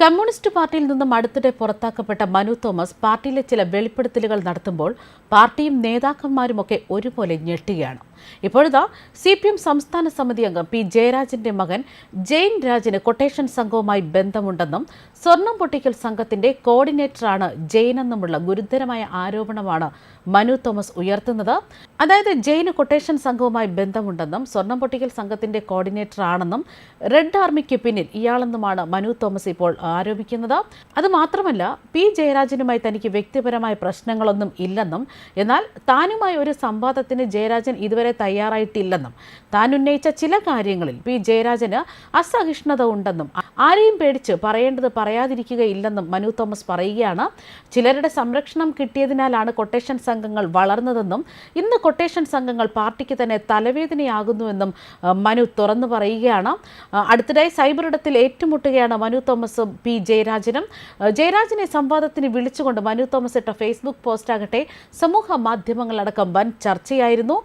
Communist പാർട്ടിയിൽ നിന്നും അടുത്തിടെ പുറത്താക്കപ്പെട്ട മനു തോമസ് പാർട്ടിയിലെ ചില വെളിപ്പെടുത്തലുകൾ നടത്തുമ്പോൾ പാർട്ടിയും നേതാക്കന്മാരുമൊക്കെ ഒരുപോലെ ഞെട്ടുകയാണ്. ഇപ്പോഴിതാ സി പി എം സംസ്ഥാന സമിതി അംഗം പി ജയരാജന്റെ മകൻ ജെയിൻ രാജിന് കൊട്ടേഷൻ സംഘവുമായി ബന്ധമുണ്ടെന്നും സ്വർണം പൊട്ടിക്കൽ സംഘത്തിന്റെ കോർഡിനേറ്ററാണ് ജെയിൻ എന്നുമുള്ള ഗുരുതരമായ ആരോപണമാണ് മനു തോമസ് ഉയർത്തുന്നത്. അതായത് ജെയിന് കൊട്ടേഷൻ സംഘവുമായി ബന്ധമുണ്ടെന്നും സ്വർണം പൊട്ടിക്കൽ സംഘത്തിന്റെ കോർഡിനേറ്റർ ആണെന്നും റെഡ് ആർമിക്ക് പിന്നിൽ ഇയാളെന്നുമാണ് മനു തോമസ് ഇപ്പോൾ ആരോപിക്കുന്നത്. അത് മാത്രമല്ല പി ജയരാജനുമായി തനിക്ക് വ്യക്തിപരമായ പ്രശ്നങ്ങളൊന്നും ഇല്ലെന്നും എന്നാൽ താനുമായി ഒരു സംവാദത്തിന് ജയരാജൻ ഇതുവരെ തയ്യാറായിട്ടില്ലെന്നും താൻ ഉന്നയിച്ച ചില കാര്യങ്ങളിൽ പി. ജയരാജന് അസഹിഷ്ണുത ഉണ്ടെന്നും ആരെയും പേടിച്ച് പറയേണ്ടത് പറയാതിരിക്കുകയില്ലെന്നും മനു തോമസ് പറയുകയാണ്. ചിലരുടെ സംരക്ഷണം കിട്ടിയതിനാലാണ് കൊട്ടേഷൻ സംഘങ്ങൾ വളർന്നതെന്നും ഇന്ന് കൊട്ടേഷൻ സംഘങ്ങൾ പാർട്ടിക്ക് തന്നെ തലവേദനയാകുന്നുവെന്നും മനു തുറന്നു പറയുകയാണ്. അടുത്തതായി ഇടത്തിൽ ഏറ്റുമുട്ടുകയാണ് മനു തോമസും പി. ജയരാജനും. ജയരാജനെ സംവാദത്തിന് വിളിച്ചുകൊണ്ട് മനു തോമസ് ഇട്ട ഫേസ്ബുക്ക് പോസ്റ്റാകട്ടെ സമൂഹ മാധ്യമങ്ങളടക്കം വൻ ചർച്ചയായിരുന്നു.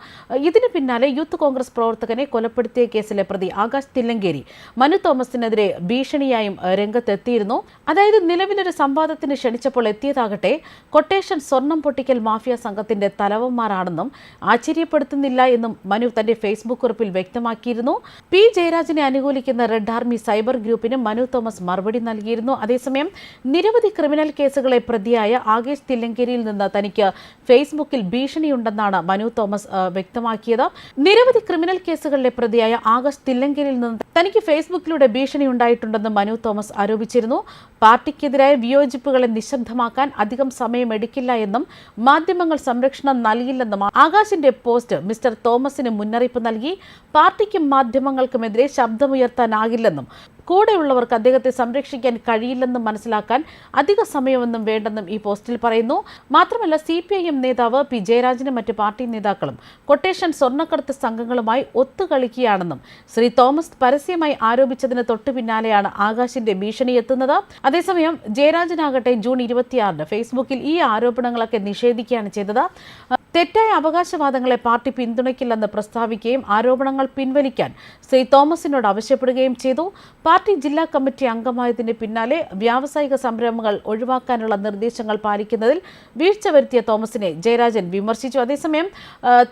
ഇതിന് പിന്നാലെ യൂത്ത് കോൺഗ്രസ് പ്രവർത്തകനെ കൊലപ്പെടുത്തിയ കേസിലെ പ്രതി ആകാശ് തില്ലങ്കേരി. മനു തോമസിനെതിരെ ഭീഷണിയായും രംഗത്തെത്തിയിരുന്നു. അതായത് നിലവിലൊരു സംവാദത്തിന് ക്ഷണിച്ചപ്പോൾ എത്തിയതാകട്ടെ കൊട്ടേഷൻ സ്വർണം പൊട്ടിക്കൽ മാഫിയ സംഘത്തിന്റെ തലവന്മാരാണെന്നും ആശ്ചര്യപ്പെടുത്തുന്നില്ല എന്നും മനു തന്റെ ഫേസ്ബുക്ക് കുറിപ്പിൽ വ്യക്തമാക്കിയിരുന്നു. പി. ജയരാജിനെ അനുകൂലിക്കുന്ന റെഡ് ആർമി സൈബർ ഗ്രൂപ്പിന് മനു തോമസ് മറുപടി നൽകിയിരുന്നു. അതേസമയം നിരവധി ക്രിമിനൽ കേസുകളെ പ്രതിയായ ആകേഷ് തില്ലങ്കേരിയിൽ നിന്ന് തനിക്ക് ഫേസ്ബുക്കിൽ ഭീഷണിയുണ്ടെന്നാണ് മനു തോമസ് ആ, വ്യക്തമാക്കിയത് നിരവധി ക്രിമിനൽ കേസുകളിലെ പ്രതിയായ ആകാശ് തില്ലങ്കേരിയിൽ നിന്ന് തനിക്ക് ഫേസ്ബുക്കിലൂടെ ഭീഷണി ഉണ്ടായിട്ടുണ്ടെന്ന് മനു തോമസ് ആരോപിച്ചിരുന്നു. പാർട്ടിക്കെതിരായ വിയോജിപ്പുകളെ നിശബ്ദമാക്കാൻ അധികം സമയം എടുക്കില്ല എന്നും മാധ്യമങ്ങൾ സംരക്ഷണം നൽകില്ലെന്നും ആകാശിന്റെ പോസ്റ്റ് മിസ്റ്റർ തോമസിന് മുന്നറിയിപ്പ് നൽകി. പാർട്ടിക്കും മാധ്യമങ്ങൾക്കുമെതിരെ ശബ്ദമുയർത്താനാകില്ലെന്നും കൂടെയുള്ളവർക്ക് അദ്ദേഹത്തെ സംരക്ഷിക്കാൻ കഴിയില്ലെന്നും മനസ്സിലാക്കാൻ അധിക സമയമൊന്നും വേണ്ടെന്നും ഈ പോസ്റ്റിൽ പറയുന്നു. മാത്രമല്ല സി പി ഐ എം നേതാവ് പി ജയരാജനും മറ്റ് പാർട്ടി നേതാക്കളും കൊട്ടേഷൻ സ്വർണക്കടത്ത് സംഘങ്ങളുമായി ഒത്തുകളിക്കുകയാണെന്നും ശ്രീ തോമസ് പരസ്യമായി ആരോപിച്ചതിന് തൊട്ടു പിന്നാലെയാണ് ആകാശിന്റെ ഭീഷണി എത്തുന്നത്. അതേസമയം ജയരാജനാകട്ടെ ജൂൺ ഇരുപത്തിയാറിന് ഫേസ്ബുക്കിൽ ഈ ആരോപണങ്ങളൊക്കെ നിഷേധിക്കുകയാണ് ചെയ്തത്. തെറ്റായ അവകാശവാദങ്ങളെ പാർട്ടി പിന്തുണയ്ക്കില്ലെന്ന് പ്രസ്താവിക്കുകയും ആരോപണങ്ങൾ പിൻവലിക്കാൻ ശ്രീ തോമസിനോട് ആവശ്യപ്പെടുകയും ചെയ്തു. പാർട്ടി ജില്ലാ കമ്മിറ്റി അംഗമായതിന് പിന്നാലെ വ്യാവസായിക സംരംഭങ്ങൾ ഒഴിവാക്കാനുള്ള നിർദ്ദേശങ്ങൾ പാലിക്കുന്നതിൽ വീഴ്ച വരുത്തിയ തോമസിനെ ജയരാജൻ വിമർശിച്ചു. അതേസമയം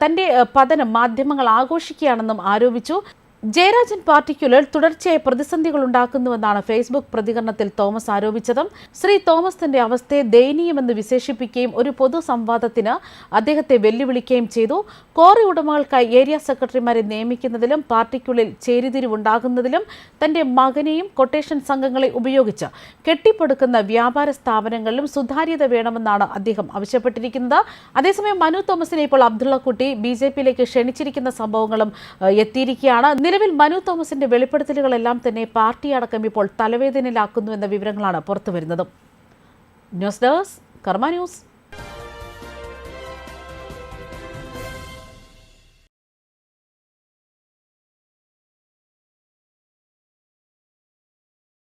തന്റെ പതനം മാധ്യമങ്ങൾ ആഘോഷിക്കുകയാണെന്നും ആരോപിച്ചു. ജയരാജൻ പാർട്ടിക്കുള്ളിൽ തുടർച്ചയായ പ്രതിസന്ധികൾ ഉണ്ടാക്കുന്നുവെന്നാണ് ഫേസ്ബുക്ക് പ്രതികരണത്തിൽ തോമസ് ആരോപിച്ചതും. ശ്രീ തോമസ് തന്റെ അവസ്ഥയെ ദയനീയമെന്ന് വിശേഷിപ്പിക്കുകയും ഒരു പൊതു സംവാദത്തിന് അദ്ദേഹത്തെ വെല്ലുവിളിക്കുകയും ചെയ്തു. കോറി ഉടമകൾക്കായി ഏരിയ സെക്രട്ടറിമാരെ നിയമിക്കുന്നതിലും പാർട്ടിക്കുള്ളിൽ ചേരിതിരിവുണ്ടാകുന്നതിലും തന്റെ മകനെയും കൊട്ടേഷൻ സംഘങ്ങളെ ഉപയോഗിച്ച് കെട്ടിപ്പടുക്കുന്ന വ്യാപാര സ്ഥാപനങ്ങളിലും സുതാര്യത വേണമെന്നാണ് അദ്ദേഹം ആവശ്യപ്പെട്ടിരിക്കുന്നത്. അതേസമയം മനു തോമസിനെ ഇപ്പോൾ അബ്ദുള്ളക്കുട്ടി ബി ജെ പിയിലേക്ക് ക്ഷണിച്ചിരിക്കുന്ന സംഭവങ്ങളും എത്തിയിരിക്കുകയാണ്. നിലവിൽ മനു തോമസിന്റെ വെളിപ്പെടുത്തലുകളെല്ലാം തന്നെ പാർട്ടി അടക്കം ഇപ്പോൾ തലവേദനയിലാക്കുന്നു എന്ന വിവരങ്ങളാണ് പുറത്തുവരുന്നത്. News desk Karma news.